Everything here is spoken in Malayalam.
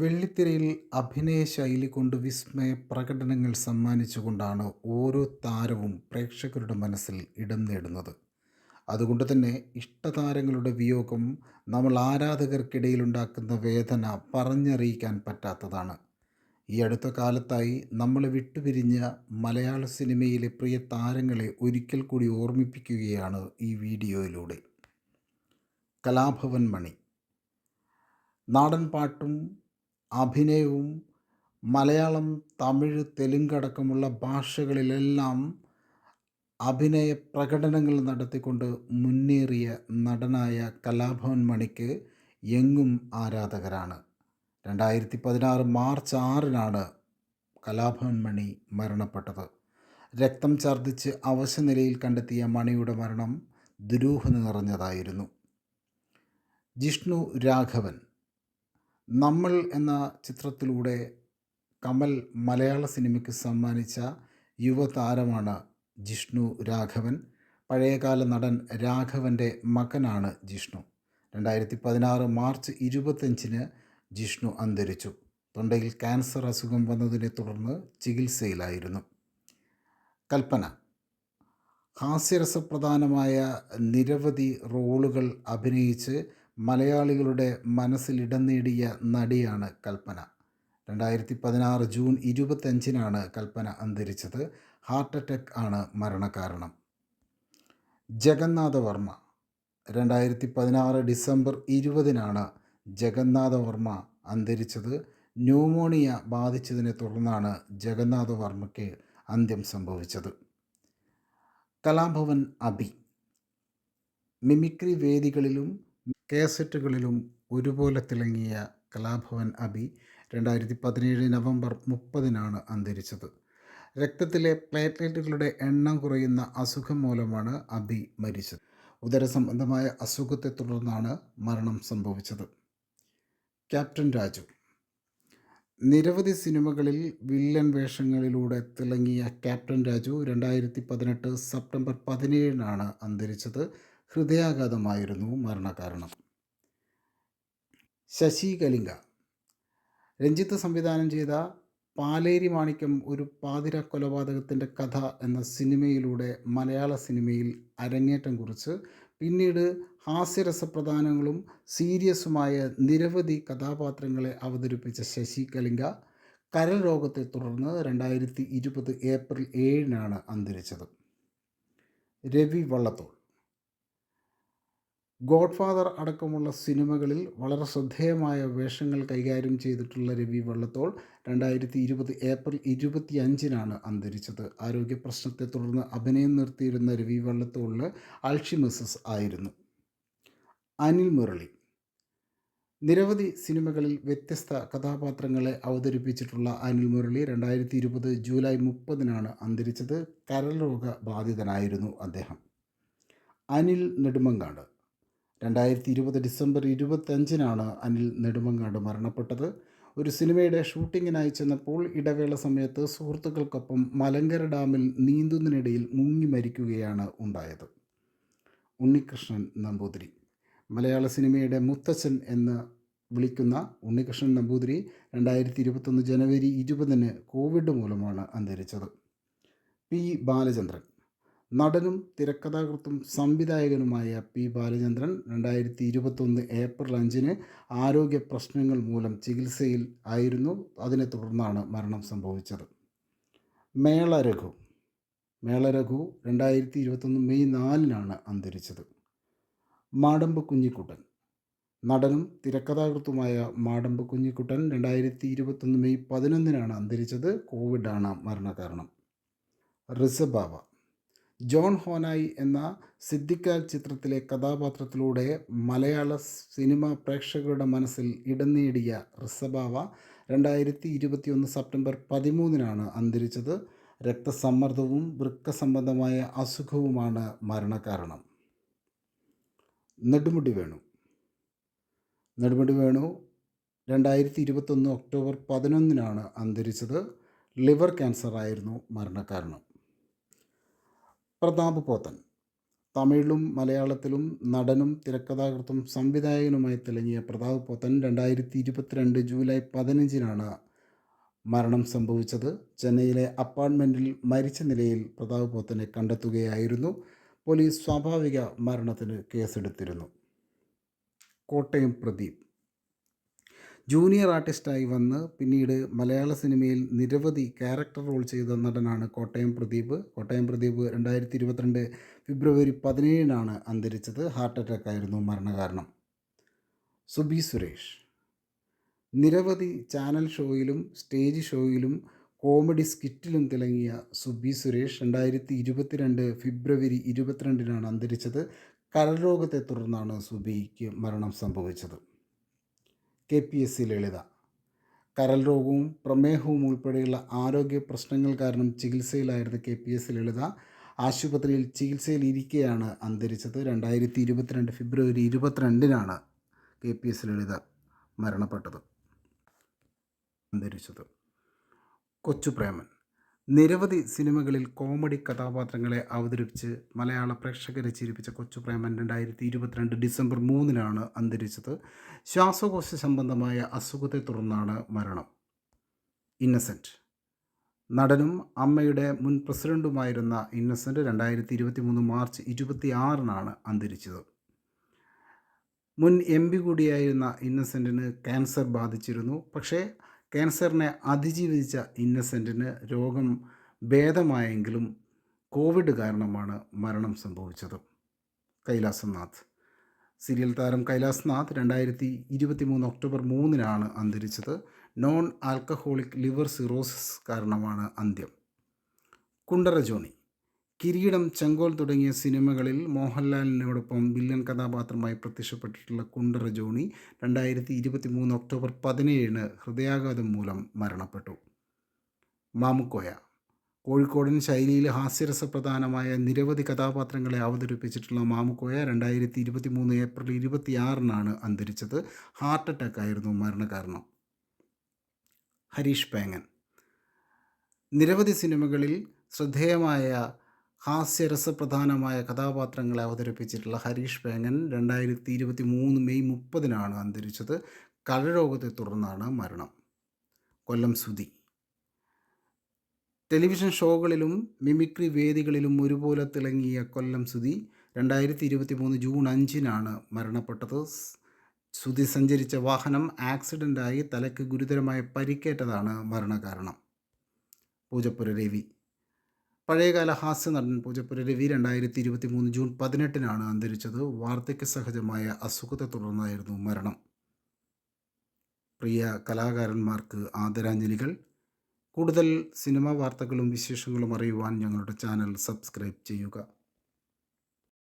വെള്ളിത്തിരയിൽ അഭിനയ ശൈലി കൊണ്ട് വിസ്മയ പ്രകടനങ്ങൾ സമ്മാനിച്ചുകൊണ്ടാണ് ഓരോ താരവും പ്രേക്ഷകരുടെ മനസ്സിൽ ഇടം നേടുന്നത്. അതുകൊണ്ട് തന്നെ ഇഷ്ടതാരങ്ങളുടെ വിയോഗം നമ്മൾ ആരാധകർക്കിടയിലുണ്ടാക്കുന്ന വേദന പറഞ്ഞറിയിക്കാൻ പറ്റാത്തതാണ്. ഈ അടുത്ത കാലത്തായി നമ്മളെ വിട്ടുപിരിഞ്ഞ മലയാള സിനിമയിലെ പ്രിയ താരങ്ങളെ ഒരിക്കൽ കൂടി ഓർമ്മിപ്പിക്കുകയാണ് ഈ വീഡിയോയിലൂടെ. കലാഭവൻ മണി. നാടൻ പാട്ടും അഭിനയവും മലയാളം തമിഴ് തെലുങ്കടക്കമുള്ള ഭാഷകളിലെല്ലാം അഭിനയ പ്രകടനങ്ങൾ നടത്തിക്കൊണ്ട് മുന്നേറിയ നടനായ കലാഭവൻ മണിക്ക് എങ്ങും ആരാധകരാണ്. രണ്ടായിരത്തി പതിനാറ് മാർച്ച് ആറിനാണ് കലാഭവൻ മണി മരണപ്പെട്ടത്. രക്തം ഛർദ്ദിച്ച് അവശനിലയിൽ കണ്ടെത്തിയ മണിയുടെ മരണം ദുരൂഹ നിറഞ്ഞതായിരുന്നു. ജിഷ്ണു രാഘവൻ നമ്മൾ എന്ന ചിത്രത്തിലൂടെ കമൽ മലയാള സിനിമയ്ക്ക് സമ്മാനിച്ച യുവതാരമാണ് ജിഷ്ണു രാഘവൻ. പഴയകാല നടൻ രാഘവന്റെ മകനാണ് ജിഷ്ണു. രണ്ടായിരത്തി പതിനാറ് മാർച്ച് ഇരുപത്തഞ്ചിന് ജിഷ്ണു അന്തരിച്ചു. തൊണ്ടയിൽ ക്യാൻസർ അസുഖം വന്നതിനെ തുടർന്ന് ചികിത്സയിലായിരുന്നു. കൽപ്പന. ഹാസ്യരസപ്രധാനമായ നിരവധി റോളുകൾ അഭിനയിച്ച് മലയാളികളുടെ മനസ്സിൽ ഇടം നേടിയ നടിയാണ് കൽപ്പന. രണ്ടായിരത്തി പതിനാറ് ജൂൺ ഇരുപത്തഞ്ചിനാണ് കൽപ്പന അന്തരിച്ചത്. ഹാർട്ട് അറ്റാക്ക് ആണ് മരണകാരണം. ജഗന്നാഥവർമ്മ രണ്ടായിരത്തി പതിനാറ് ഡിസംബർ ഇരുപതിനാണ് ജഗന്നാഥവർമ്മ അന്തരിച്ചത്. ന്യൂമോണിയ ബാധിച്ചതിനെ തുടർന്നാണ് ജഗന്നാഥവർമ്മയ്ക്ക് അന്ത്യം സംഭവിച്ചത്. കലാഭവൻ അബി മിമിക്രി വേദികളിലും കേസറ്റുകളിലും ഒരുപോലെ തിളങ്ങിയ കലാഭവൻ അബി രണ്ടായിരത്തി പതിനേഴ് നവംബർ മുപ്പതിനാണ് അന്തരിച്ചത്. രക്തത്തിലെ പ്ലേറ്റ്ലെറ്റുകളുടെ എണ്ണം കുറയുന്ന അസുഖം മൂലമാണ് അബി മരിച്ചത്. ഉദരസംബന്ധമായ അസുഖത്തെ തുടർന്നാണ് മരണം സംഭവിച്ചത്. ക്യാപ്റ്റൻ രാജു. നിരവധി സിനിമകളിൽ വില്ലൻ വേഷങ്ങളിലൂടെ തിളങ്ങിയ ക്യാപ്റ്റൻ രാജു രണ്ടായിരത്തി പതിനെട്ട് സെപ്റ്റംബർ പതിനേഴിനാണ് അന്തരിച്ചത്. ഹൃദയാഘാതമായിരുന്നു മരണകാരണം. ശശി കലിംഗ. രഞ്ജിത്ത് സംവിധാനം ചെയ്ത പാലേരി മാണിക്യം ഒരു പാതിര കൊലപാതകത്തിന്റെ കഥ എന്ന സിനിമയിലൂടെ മലയാള സിനിമയിൽ അരങ്ങേറ്റം കുറിച്ച് പിന്നീട് ഹാസ്യരസപ്രധാനങ്ങളും സീരിയസുമായ നിരവധി കഥാപാത്രങ്ങളെ അവതരിപ്പിച്ച ശശി കലിംഗ കരൾ രോഗത്തെ തുടർന്ന് രണ്ടായിരത്തി ഇരുപത് ഏപ്രിൽ ഏഴിനാണ് അന്തരിച്ചത്. രവി വള്ളത്തോൾ. ഗോഡ് ഫാദർ അടക്കമുള്ള സിനിമകളിൽ വളരെ ശ്രദ്ധേയമായ വേഷങ്ങൾ കൈകാര്യം ചെയ്തിട്ടുള്ള രവി വള്ളത്തോൾ രണ്ടായിരത്തി ഇരുപത് ഏപ്രിൽ ഇരുപത്തി അഞ്ചിനാണ് അന്തരിച്ചത്. ആരോഗ്യ പ്രശ്നത്തെ തുടർന്ന് അഭിനയം നിർത്തിയിരുന്ന രവി വള്ളത്തോളിന് അൾഷിമസസ് ആയിരുന്നു. അനിൽ മുരളി. നിരവധി സിനിമകളിൽ വ്യത്യസ്ത കഥാപാത്രങ്ങളെ അവതരിപ്പിച്ചിട്ടുള്ള അനിൽ മുരളി രണ്ടായിരത്തി ഇരുപത് ജൂലൈ മുപ്പതിനാണ് അന്തരിച്ചത്. കരൾ രോഗ ബാധിതനായിരുന്നു അദ്ദേഹം. അനിൽ നെടുമങ്ങാട്. രണ്ടായിരത്തി ഇരുപത് ഡിസംബർ ഇരുപത്തഞ്ചിനാണ് അനിൽ നെടുമങ്ങാട് മരണപ്പെട്ടത്. ഒരു സിനിമയുടെ ഷൂട്ടിങ്ങിനായി ചെന്നപ്പോൾ ഇടവേള സമയത്ത് സുഹൃത്തുക്കൾക്കൊപ്പം മലങ്കര ഡാമിൽ നീന്തുന്നതിനിടയിൽ മുങ്ങി മരിക്കുകയാണ് ഉണ്ടായത്. ഉണ്ണികൃഷ്ണൻ നമ്പൂതിരി. മലയാള സിനിമയുടെ മുത്തച്ഛൻ എന്ന് വിളിക്കുന്ന ഉണ്ണികൃഷ്ണൻ നമ്പൂതിരി രണ്ടായിരത്തി ഇരുപത്തൊന്ന് ജനുവരി ഇരുപതിന് കോവിഡ് മൂലമാണ് അന്തരിച്ചത്. പി ബാലചന്ദ്രൻ. നടനും തിരക്കഥാകൃത്തും സംവിധായകനുമായ പി ബാലചന്ദ്രൻ രണ്ടായിരത്തി ഇരുപത്തൊന്ന് ഏപ്രിൽ അഞ്ചിന് ആരോഗ്യ പ്രശ്നങ്ങൾ മൂലം ചികിത്സയിൽ ആയിരുന്നു. അതിനെ തുടർന്നാണ് മരണം സംഭവിച്ചത്. മേളരഘു. മേളരഘു മേള രണ്ടായിരത്തി ഇരുപത്തൊന്ന് മെയ് നാലിനാണ് അന്തരിച്ചത്. മാടമ്പ് കുഞ്ഞിക്കുട്ടൻ. നടനും തിരക്കഥാകൃത്തുമായ മാടമ്പ് കുഞ്ഞിക്കുട്ടൻ രണ്ടായിരത്തി ഇരുപത്തൊന്ന് മെയ് പതിനൊന്നിനാണ് അന്തരിച്ചത്. കോവിഡാണ് മരണകാരണം. റിസബാവ ജോൺ ഹോനായി എന്ന സിദ്ദിഖ ചിത്രത്തിലെ കഥാപാത്രത്തിലൂടെ മലയാള സിനിമ പ്രേക്ഷകരുടെ മനസ്സിൽ ഇടം നേടിയ റിസബാവ രണ്ടായിരത്തി ഇരുപത്തിയൊന്ന് സെപ്റ്റംബർ പതിമൂന്നിനാണ് അന്തരിച്ചത്. രക്തസമ്മർദ്ദവും വൃക്ക സംബന്ധമായ അസുഖവുമാണ് മരണകാരണം. നെടുമുടി വേണു. നെടുമുടി വേണു രണ്ടായിരത്തി ഇരുപത്തൊന്ന് ഒക്ടോബർ പതിനൊന്നിനാണ് അന്തരിച്ചത്. ലിവർ ക്യാൻസർ ആയിരുന്നു മരണകാരണം. പ്രതാപ് പോത്തൻ തമിഴിലും മലയാളത്തിലും നടനും തിരക്കഥാകൃത്തും സംവിധായകനുമായി തിളങ്ങിയ പ്രതാപ് പോത്തൻ രണ്ടായിരത്തി ഇരുപത്തിരണ്ട് ജൂലൈ പതിനഞ്ചിനാണ് മരണം സംഭവിച്ചത്. ചെന്നൈയിലെ അപ്പാർട്ട്മെന്റിൽ മരിച്ച നിലയിൽ പ്രതാപ് പോത്തനെ കണ്ടെത്തുകയായിരുന്നു. പോലീസ് സ്വാഭാവിക മരണത്തിന് കേസെടുത്തിരുന്നു. കോട്ടയം പ്രദീപ്. ജൂനിയർ ആർട്ടിസ്റ്റായി വന്ന് പിന്നീട് മലയാള സിനിമയിൽ നിരവധി ക്യാരക്ടർ റോൾ ചെയ്ത നടനാണ് കോട്ടയം പ്രദീപ്. കോട്ടയം പ്രദീപ് രണ്ടായിരത്തി ഇരുപത്തിരണ്ട് ഫെബ്രുവരി പതിനേഴിനാണ് അന്തരിച്ചത്. ഹാർട്ട് അറ്റാക്ക് ആയിരുന്നു മരണകാരണം. സുബി സുരേഷ്. നിരവധി ചാനൽ ഷോയിലും സ്റ്റേജ് ഷോയിലും കോമഡി സ്കിറ്റിലും തിളങ്ങിയ സുബി സുരേഷ് രണ്ടായിരത്തി ഇരുപത്തിരണ്ട് ഫെബ്രുവരി ഇരുപത്തിരണ്ടിനാണ് അന്തരിച്ചത്. കരൾ രോഗത്തെ തുടർന്നാണ് സുബിക്ക് മരണം സംഭവിച്ചത്. K P S C Lalitha കരൽ രോഗവും പ്രമേഹവും ഉൾപ്പെടെയുള്ള ആരോഗ്യ പ്രശ്നങ്ങൾ കാരണം ചികിത്സയിലായിരുന്ന K P S C Lalitha ആശുപത്രിയിൽ ചികിത്സയിൽ ഇരിക്കെയാണ് അന്തരിച്ചത്. രണ്ടായിരത്തി ഇരുപത്തിരണ്ട് ഫെബ്രുവരി ഇരുപത്തിരണ്ടിനാണ് കെ പി എസ് ലളിത മരണപ്പെട്ടത്. അന്തരിച്ചത് കൊച്ചു പ്രേമൻ നിരവധി സിനിമകളിൽ കോമഡി കഥാപാത്രങ്ങളെ അവതരിപ്പിച്ച് മലയാള പ്രേക്ഷകരെ ചിരിപ്പിച്ച കൊച്ചുപ്രേമൻ രണ്ടായിരത്തി ഇരുപത്തിരണ്ട് ഡിസംബർ മൂന്നിനാണ് അന്തരിച്ചത്. ശ്വാസകോശ സംബന്ധമായ അസുഖത്തെ തുടർന്നാണ് മരണം. ഇന്നസെന്റ് നടനും അമ്മയുടെ മുൻ പ്രസിഡന്റുമായിരുന്ന ഇന്നസെന്റ് രണ്ടായിരത്തി ഇരുപത്തി മൂന്ന് മാർച്ച് ഇരുപത്തി ആറിനാണ് അന്തരിച്ചത്. മുൻ എം പി കൂടിയായിരുന്ന ഇന്നസെന്റിന് ക്യാൻസർ ബാധിച്ചിരുന്നു. പക്ഷേ ക്യാൻസറിനെ അതിജീവിച്ച ഇന്നസെന്റിന് രോഗം ഭേദമായെങ്കിലും കോവിഡ് കാരണമാണ് മരണം സംഭവിച്ചത്. കൈലാസനാഥ്. സീരിയൽ താരം കൈലാസ്നാഥ് രണ്ടായിരത്തി ഇരുപത്തി മൂന്ന് ഒക്ടോബർ മൂന്നിനാണ് അന്തരിച്ചത്. നോൺ ആൽക്കഹോളിക് ലിവർ സിറോസിസ് കാരണമാണ് അന്ത്യം. കുണ്ടറ ജോണി. കിരീടം ചെങ്കോൽ തുടങ്ങിയ സിനിമകളിൽ മോഹൻലാലിനോടൊപ്പം വില്ലൻ കഥാപാത്രമായി പ്രത്യക്ഷപ്പെട്ടിട്ടുള്ള കുണ്ടറ ജോണി രണ്ടായിരത്തി ഇരുപത്തി മൂന്ന് ഒക്ടോബർ പതിനേഴിന് ഹൃദയാഘാതം മൂലം മരണപ്പെട്ടു. മാമുക്കോയ. കോഴിക്കോടൻ ശൈലിയിൽ ഹാസ്യരസപ്രധാനമായ നിരവധി കഥാപാത്രങ്ങളെ അവതരിപ്പിച്ചിട്ടുള്ള മാമുക്കോയ രണ്ടായിരത്തി ഇരുപത്തി മൂന്ന് ഏപ്രിൽ ഇരുപത്തിയാറിനാണ് അന്തരിച്ചത്. ഹാർട്ട് അറ്റാക്ക് ആയിരുന്നു മരണകാരണം. ഹരീഷ് പേങ്ങൻ. നിരവധി സിനിമകളിൽ ശ്രദ്ധേയമായ ഹാസ്യരസപ്രധാനമായ കഥാപാത്രങ്ങളെ അവതരിപ്പിച്ചിട്ടുള്ള ഹരീഷ് പേങ്ങൻ രണ്ടായിരത്തി ഇരുപത്തി മൂന്ന് മെയ് മുപ്പതിനാണ് അന്തരിച്ചത്. കഴരോഗത്തെ തുടർന്നാണ് മരണം. കൊല്ലം സുധി. ടെലിവിഷൻ ഷോകളിലും മിമിക്രി വേദികളിലും ഒരുപോലെ തിളങ്ങിയ കൊല്ലം സുധി രണ്ടായിരത്തി ഇരുപത്തി മൂന്ന് ജൂൺ അഞ്ചിനാണ് മരണപ്പെട്ടത്. സുധി സഞ്ചരിച്ച വാഹനം ആക്സിഡന്റായി തലയ്ക്ക് ഗുരുതരമായ പരിക്കേറ്റതാണ് മരണകാരണം. പൂജപ്പുര രവി. പഴയകാല ഹാസ്യ നടൻ പൂജപ്പുര രവി രണ്ടായിരത്തി ഇരുപത്തി മൂന്ന് ജൂൺ പതിനെട്ടിനാണ് അന്തരിച്ചത്. വാർദ്ധക്യ സഹജമായ അസുഖത്തെ തുടർന്നായിരുന്നു മരണം. പ്രിയ കലാകാരന്മാർക്ക് ആദരാഞ്ജലികൾ. കൂടുതൽ സിനിമാ വാർത്തകളും വിശേഷങ്ങളും അറിയുവാൻ ഞങ്ങളുടെ ചാനൽ സബ്സ്ക്രൈബ് ചെയ്യുക.